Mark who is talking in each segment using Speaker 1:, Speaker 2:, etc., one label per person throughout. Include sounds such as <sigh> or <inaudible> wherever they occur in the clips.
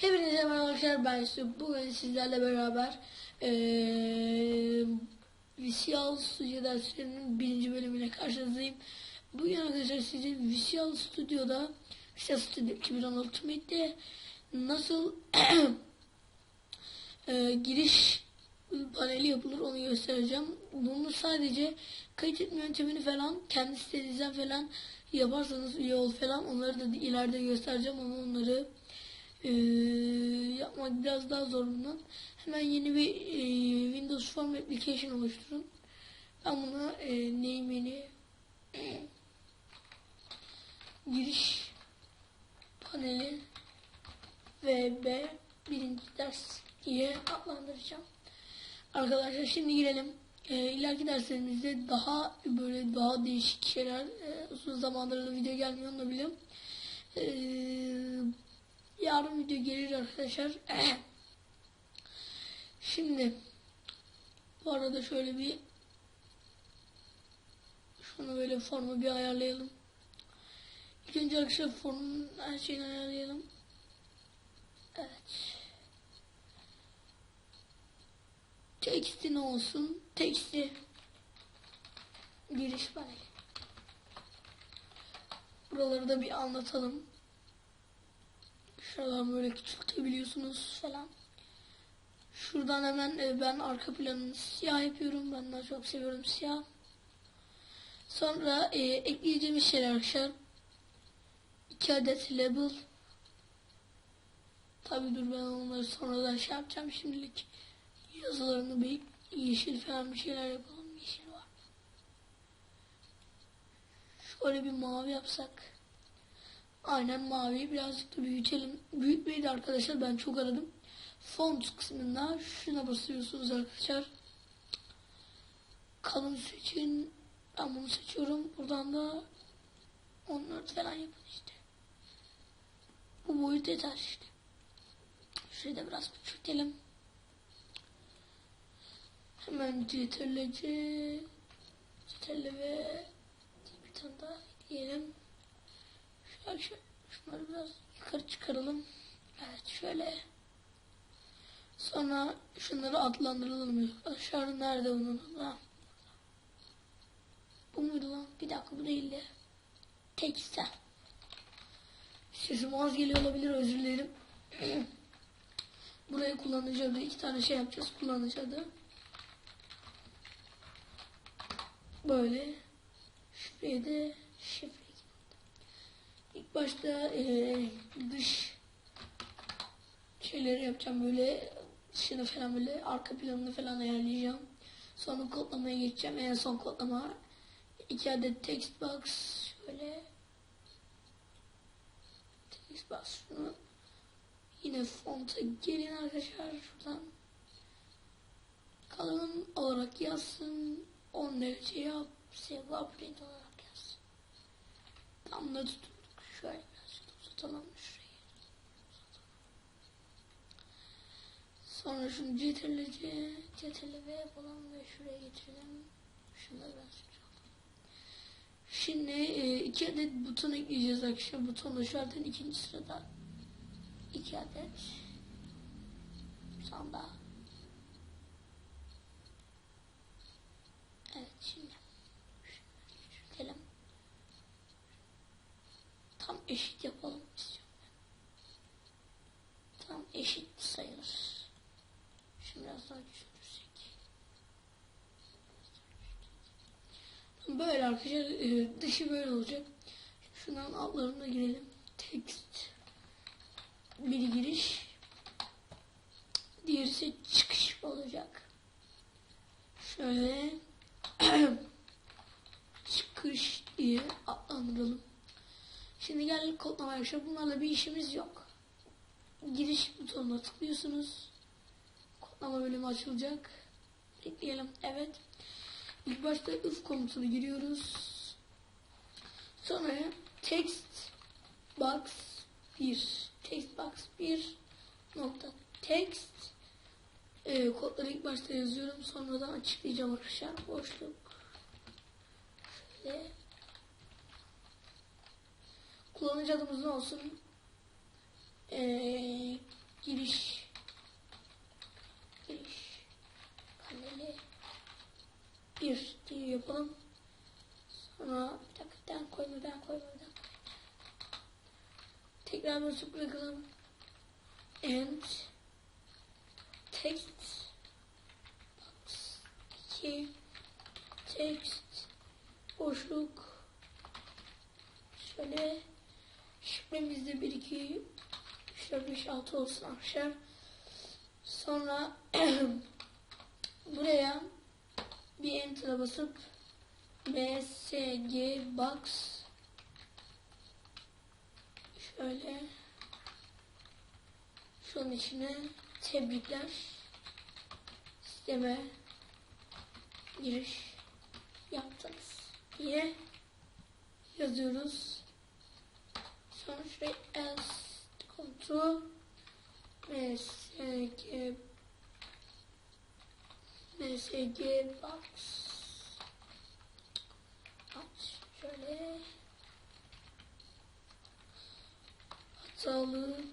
Speaker 1: Hepinize merhaba arkadaşlar ben Yusuf. Bugün sizlerle beraber eee Visual Studio derslerinin birinci bölümüne karşınızdayım. Bugün arkadaşlar size Visual Studio'da Visual Studio 2010 Ultimate'de nasıl <clears throat> eee, giriş paneli yapılır onu göstereceğim. Bunu sadece kayıt etme yöntemini falan kendi sitenizden falan yaparsanız üye ol falan onları da ileride göstereceğim ama onları ee, yapmak biraz daha zor bundan. Hemen yeni bir e, Windows Form Application oluşturun. Ben buna e, name'ini <clears throat> giriş paneli VB birinci ders diye adlandıracağım. Arkadaşlar şimdi girelim. E, ileriki derslerimizde daha böyle daha değişik şeyler e, uzun zamandır da video gelmiyor onu da biliyorum. Eee Yarın video gelir arkadaşlar. Şimdi bu arada şöyle bir şunu böyle formu bir ayarlayalım. İlk önce arkadaşlar formun her şeyini ayarlayalım. Evet. Teksti ne olsun? Teksti giriş paneli. Buraları da bir anlatalım. Şuradan böyle küçültebiliyorsunuz falan. Şuradan hemen e, ben arka planını siyah yapıyorum. Ben daha çok seviyorum siyah. Sonra e, ekleyeceğimiz şeyler arkadaşlar. 2 adet label. Tabi dur ben onları sonradan şey yapacağım. Şimdilik yazılarını bir yeşil falan bir şeyler yapalım. Yeşil var. Şöyle bir mavi yapsak. Aynen maviyi birazcık da büyütelim. Büyütmeyi de arkadaşlar ben çok aradım. Font kısmında şuna basıyorsunuz arkadaşlar. Kalın seçin. Ben bunu seçiyorum. Buradan da 14 falan yapın işte. Bu boyut yeter işte. Şurayı da biraz küçültelim. Hemen CTRL-C CTRL ve bir tane daha ekleyelim. Şöyle, şunları biraz yukarı çıkaralım. Evet şöyle. Sonra şunları adlandıralım. Aşağı nerede bunun? Ha. Bu muydu lan? Bir dakika bu değildi. Tekste. Sesim az geliyor olabilir özür dilerim. <clears throat> Buraya kullanıcı adı iki tane şey yapacağız kullanıcı adı. Böyle. Şuraya da başta e, dış şeyleri yapacağım. Böyle dışını falan böyle arka planını falan ayarlayacağım. Sonra kodlamaya geçeceğim. En son kodlama. İki adet text box. Şöyle. Text box. Şunu yine fonta gelin arkadaşlar. Şuradan kalın olarak yazsın. 10 derece yap. Save print olarak yazsın tam da tutun Şöyle birazcık uzatalım şurayı. Sonra şunu CTRL C, CTRL V yapalım ve şuraya getirelim. Şunları birazcık Şimdi e, iki adet buton ekleyeceğiz arkadaşlar. Buton da zaten ikinci sırada. iki adet. Bir tane daha. Evet şimdi. Şunları küçültelim tam eşit yapalım istiyorum Tam eşit sayılır. Şimdi biraz daha küçültürsek. Böyle arkadaşlar e, dışı böyle olacak. Şundan altlarına girelim. Text. Bir giriş. Diğeri ise çıkış olacak. Şöyle <clears throat> çıkış diye adlandıralım. Şimdi gel kodlama arkadaşlar. Bunlarla bir işimiz yok. Giriş butonuna tıklıyorsunuz. Kodlama bölümü açılacak. Ekleyelim. Evet. İlk başta if komutunu giriyoruz. Sonra text box 1 text box 1 nokta text e, kodları ilk başta yazıyorum. Sonradan açıklayacağım arkadaşlar. Boşluk şöyle Kullanıcı adımız ne olsun? Giriş giriş paneli bir diye yapalım. Sonra bir dakika daha koyma daha koyma daha koyma. Tekrar basıp bırakalım. And text box 2 text boşluk şöyle şifremizde 1 2 3 4 5 6 olsun arkadaşlar. Sonra <clears throat> buraya bir enter'a basıp msg box. Şöyle. Şunun içine tebrikler. Sisteme giriş yaptınız. Diye yazıyoruz. Sonra şuraya else kontrol msg msg box aç şöyle. Hatalı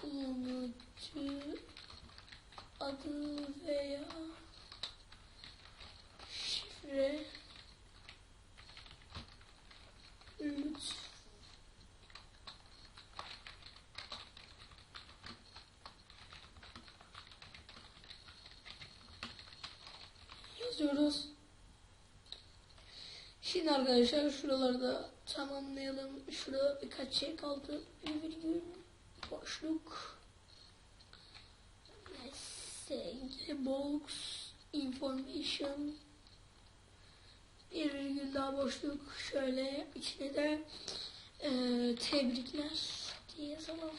Speaker 1: kullanıcı adı veya şifre lütfen yazıyoruz. Şimdi arkadaşlar şuralarda tamamlayalım. Şurada birkaç şey kaldı. Bir virgül boşluk. SG box information bir virgül daha boşluk şöyle içine de e, tebrikler diye yazalım.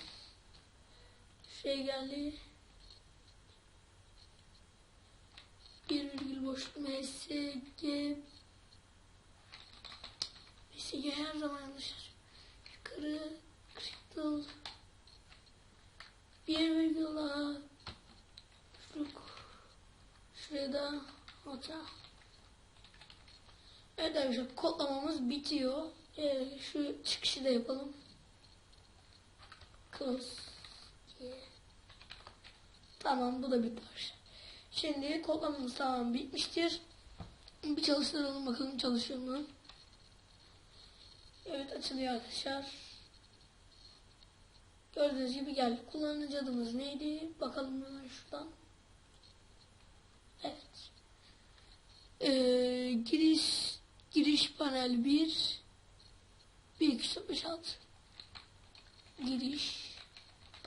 Speaker 1: Şey geldi. Bir virgül boşluk MSG MSG her zaman yanlışlar. Yukarı crystal bir virgül boşluk şuraya da hata. Evet arkadaşlar kodlamamız bitiyor. Ee, şu çıkışı da yapalım. Close. Tamam bu da bitti arkadaşlar. Şimdi kodlamamız tamam bitmiştir. Bir çalıştıralım bakalım çalışıyor mu? Evet açılıyor arkadaşlar. Gördüğünüz gibi geldi. Kullanıcı adımız neydi? Bakalım hemen şuradan. Evet. Ee, giriş giriş panel 1 1 2 3 5 6 giriş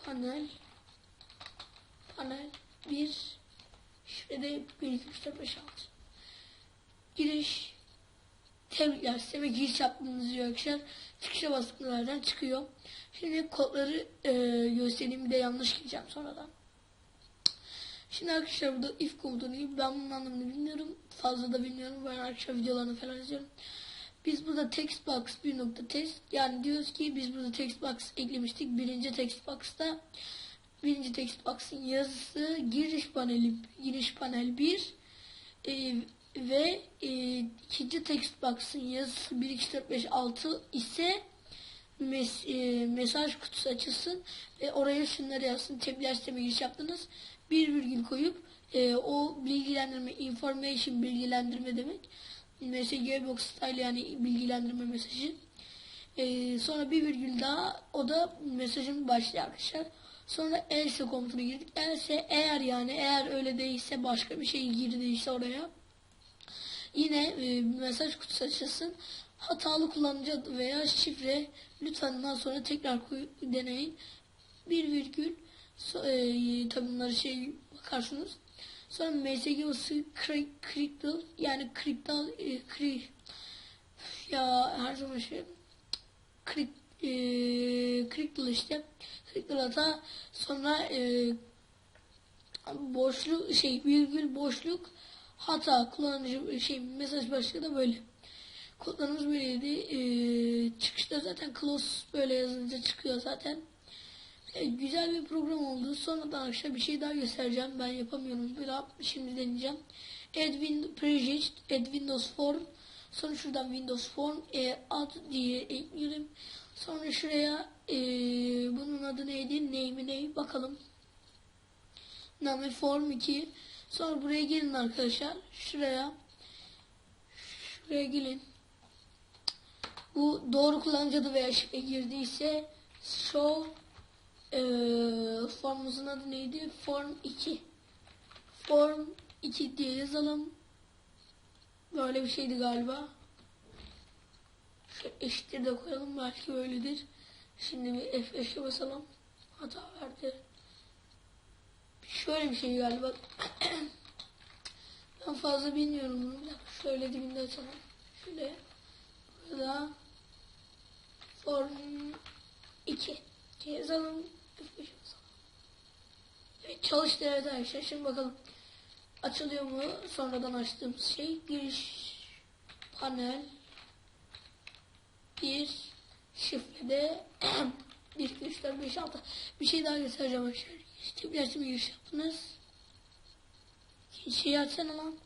Speaker 1: panel panel 1 şurada 1 2 3 4 5 6 giriş tebrikler sisteme giriş yaptığınız arkadaşlar çıkışa bastığınızlardan çıkıyor şimdi kodları e, göstereyim bir de yanlış gireceğim sonradan Şimdi arkadaşlar burada if komutunu gibi ben bunun anlamını bilmiyorum. Fazla da bilmiyorum. Ben arkadaşlar videolarını falan izliyorum. Biz burada text box bir nokta test yani diyoruz ki biz burada text box eklemiştik. Birinci text box'ta birinci text box'ın yazısı giriş paneli giriş panel 1 e, ve e, ikinci text box'ın yazısı 1 2 3 4 5 6 ise mes, e, mesaj kutusu açılsın ve oraya şunları yazsın. Tebliğ sisteme giriş yaptınız. Bir virgül koyup e, o bilgilendirme, information bilgilendirme demek. MSG box style yani bilgilendirme mesajı. E, sonra bir virgül daha o da mesajın başlığı arkadaşlar. Sonra else komutuna girdik. Else eğer yani eğer öyle değilse başka bir şey girdiyse oraya. Yine e, mesaj kutusu açılsın. Hatalı kullanıcı veya şifre lütfen ondan sonra tekrar deneyin. Bir virgül so, e, tabi bunları şey bakarsınız. Sonra MSG ısı critical yani critical e, cri, ya her zaman şey crit, e, critical işte critical hata sonra e, boşluk şey virgül boşluk hata kullanıcı şey mesaj başlığı da böyle. Kodlarımız böyleydi. Ee, çıkışta zaten close böyle yazınca çıkıyor zaten. Ee, güzel bir program oldu. Sonradan arkadaşlar bir şey daha göstereceğim. Ben yapamıyorum. Bir daha şimdi deneyeceğim. Add Win Project, Add Windows Form. Sonra şuradan Windows Form e, add diye ekliyorum. Sonra şuraya e, bunun adı neydi? Name'i ne? Bakalım. Name Form 2. Sonra buraya gelin arkadaşlar. Şuraya. Şuraya gelin. Bu doğru kullanıcı adı veya şifre girdiyse show eee formumuzun adı neydi? Form 2. Form 2 diye yazalım. Böyle bir şeydi galiba. Şu eşittir de koyalım belki böyledir. Şimdi bir F5'e basalım. Hata verdi. Şöyle bir şey galiba. <clears throat> ben fazla bilmiyorum bunu. Şöyle dibinde açalım. Şöyle. Burada. Form 2 diye yazalım. F5'e basalım. Evet, çalıştı evet arkadaşlar. Şimdi bakalım. Açılıyor mu? Sonradan açtığımız şey. Giriş panel bir şifrede 1, 2, 3, 4, 5, 6 bir şey daha göstereceğim arkadaşlar. İşte bir mi giriş yaptınız? Şeyi açsana lan.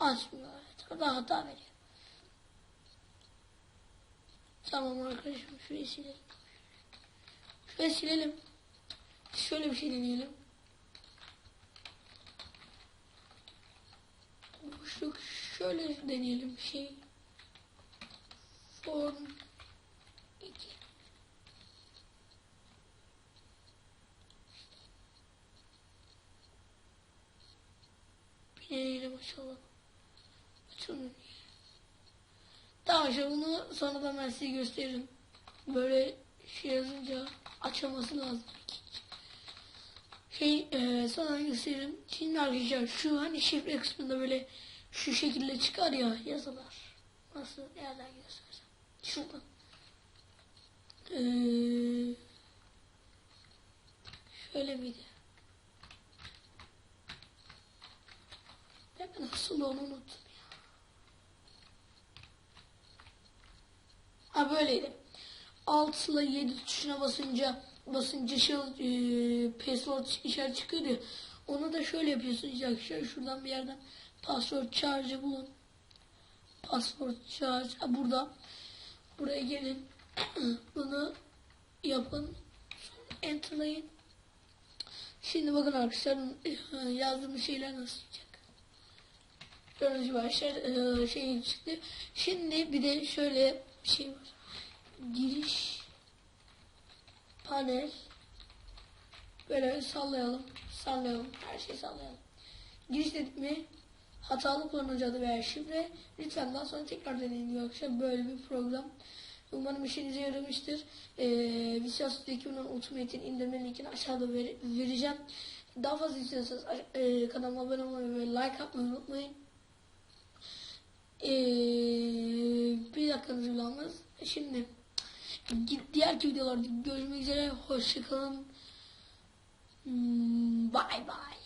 Speaker 1: Açmıyor. Orada hata veriyor. Tamam arkadaşım şurayı silelim. Şurayı silelim. Şöyle bir şey deneyelim. Boşluk şöyle deneyelim şey. Form 2. Deneyelim açalım. Açalım. Tamam şimdi bunu sonradan ben size gösteririm. Böyle şey yazınca açılması lazım. Şey e, sonra gösteririm. Şimdi arkadaşlar şu hani şifre kısmında böyle şu şekilde çıkar ya yazılar. Nasıl nereden göstersem. Şuradan. Ee, şöyle miydi? Ben nasıl onu unuttum ya. Ha böyleydi. 6 ile 7 tuşuna basınca basınca şey e, password işaret çıkıyordu. Onu da şöyle yapıyorsunuz arkadaşlar. Şuradan bir yerden password charge'ı bulun. Password charge ha, burada. Buraya gelin. <clears throat> Bunu yapın. Enterlayın. Şimdi bakın arkadaşlar e, yazdığımız şeyler nasıl çıkacak. Gördüğünüz gibi arkadaşlar e, şey çıktı. Şimdi bir de şöyle bir şey var. Giriş panel. Böyle sallayalım sallayalım her şeyi sallayalım. Giriş dedik mi hatalı kullanıcı adı veya şifre. Lütfen daha sonra tekrar deneyin diyor arkadaşlar böyle bir program umarım işinize yaramıştır. Ee, Visual Studio 2010 Ultimate'in indirme linkini aşağıda ver, vereceğim. Daha fazla istiyorsanız e, kanalıma abone olmayı ve like atmayı unutmayın ee, bir dakikanız bile almaz şimdi diğer videolarda görüşmek üzere. Hoşçakalın. Bye bye.